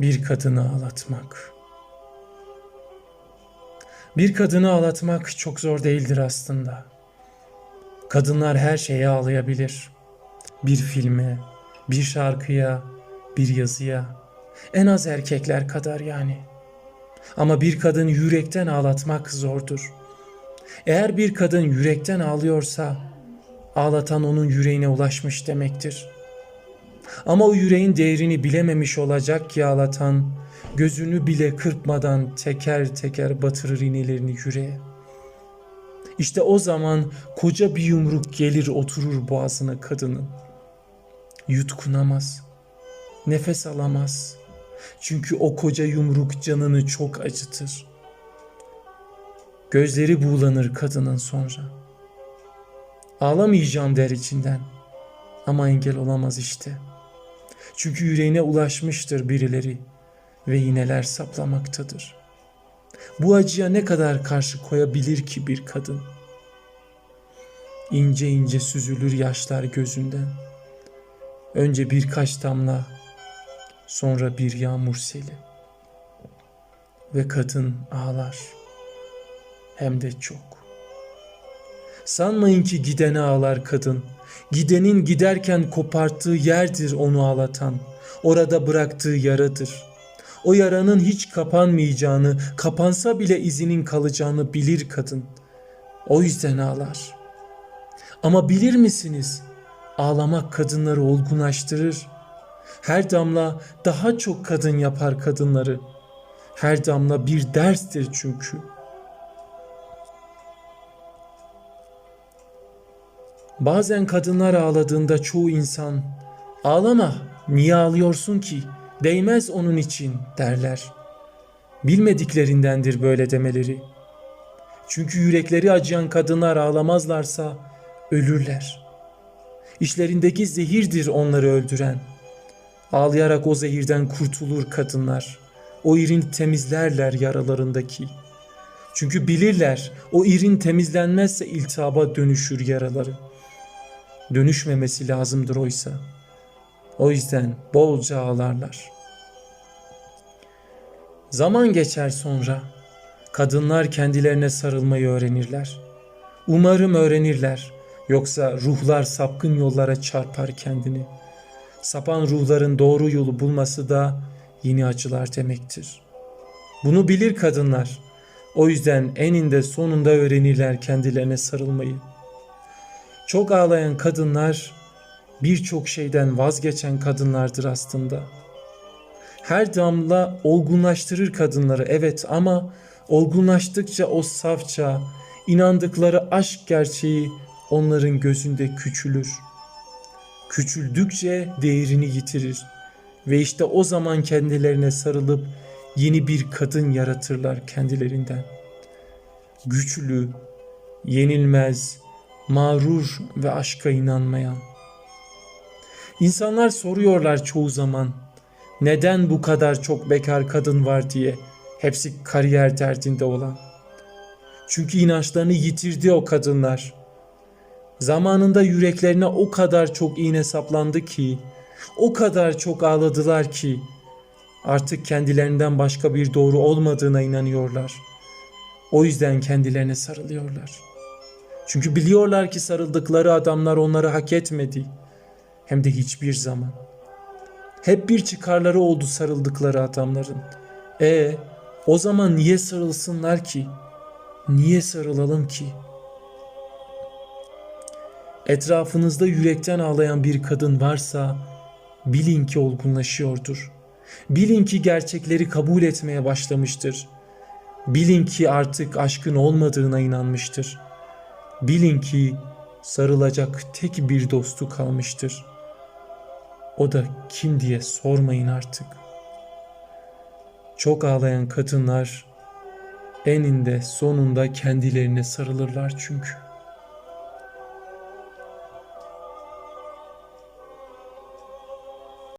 bir kadını ağlatmak. Bir kadını ağlatmak çok zor değildir aslında. Kadınlar her şeye ağlayabilir. Bir filme, bir şarkıya, bir yazıya. En az erkekler kadar yani. Ama bir kadın yürekten ağlatmak zordur. Eğer bir kadın yürekten ağlıyorsa ağlatan onun yüreğine ulaşmış demektir. Ama o yüreğin değerini bilememiş olacak ki ağlatan gözünü bile kırpmadan teker teker batırır iğnelerini yüreğe. İşte o zaman koca bir yumruk gelir oturur boğazına kadının. Yutkunamaz. Nefes alamaz. Çünkü o koca yumruk canını çok acıtır. Gözleri buğulanır kadının sonra. Ağlamayacağım der içinden. Ama engel olamaz işte. Çünkü yüreğine ulaşmıştır birileri ve iğneler saplamaktadır. Bu acıya ne kadar karşı koyabilir ki bir kadın? İnce ince süzülür yaşlar gözünden. Önce birkaç damla, sonra bir yağmur seli. Ve kadın ağlar. Hem de çok. Sanmayın ki gidene ağlar kadın. Gidenin giderken koparttığı yerdir onu ağlatan. Orada bıraktığı yaradır. O yaranın hiç kapanmayacağını, kapansa bile izinin kalacağını bilir kadın. O yüzden ağlar. Ama bilir misiniz? Ağlamak kadınları olgunlaştırır. Her damla daha çok kadın yapar kadınları. Her damla bir derstir çünkü. Bazen kadınlar ağladığında çoğu insan ağlama niye ağlıyorsun ki değmez onun için derler. Bilmediklerindendir böyle demeleri. Çünkü yürekleri acıyan kadınlar ağlamazlarsa ölürler. İşlerindeki zehirdir onları öldüren. Ağlayarak o zehirden kurtulur kadınlar. O irin temizlerler yaralarındaki. Çünkü bilirler o irin temizlenmezse iltihaba dönüşür yaraları. Dönüşmemesi lazımdır oysa. O yüzden bolca ağlarlar. Zaman geçer sonra. Kadınlar kendilerine sarılmayı öğrenirler. Umarım öğrenirler. Yoksa ruhlar sapkın yollara çarpar kendini. Sapan ruhların doğru yolu bulması da yeni acılar demektir. Bunu bilir kadınlar. O yüzden eninde sonunda öğrenirler kendilerine sarılmayı. Çok ağlayan kadınlar birçok şeyden vazgeçen kadınlardır aslında. Her damla olgunlaştırır kadınları evet ama olgunlaştıkça o safça, inandıkları aşk gerçeği onların gözünde küçülür. Küçüldükçe değerini yitirir ve işte o zaman kendilerine sarılıp yeni bir kadın yaratırlar kendilerinden. Güçlü, yenilmez, mağrur ve aşka inanmayan. İnsanlar soruyorlar çoğu zaman neden bu kadar çok bekar kadın var diye. Hepsi kariyer derdinde olan. Çünkü inançlarını yitirdi o kadınlar. Zamanında yüreklerine o kadar çok iğne saplandı ki, o kadar çok ağladılar ki artık kendilerinden başka bir doğru olmadığına inanıyorlar. O yüzden kendilerine sarılıyorlar. Çünkü biliyorlar ki sarıldıkları adamlar onları hak etmedi. Hem de hiçbir zaman. Hep bir çıkarları oldu sarıldıkları adamların. E o zaman niye sarılsınlar ki? Niye sarılalım ki? Etrafınızda yürekten ağlayan bir kadın varsa bilin ki olgunlaşıyordur. Bilin ki gerçekleri kabul etmeye başlamıştır. Bilin ki artık aşkın olmadığına inanmıştır. Bilin ki sarılacak tek bir dostu kalmıştır. O da kim diye sormayın artık. Çok ağlayan kadınlar eninde sonunda kendilerine sarılırlar çünkü.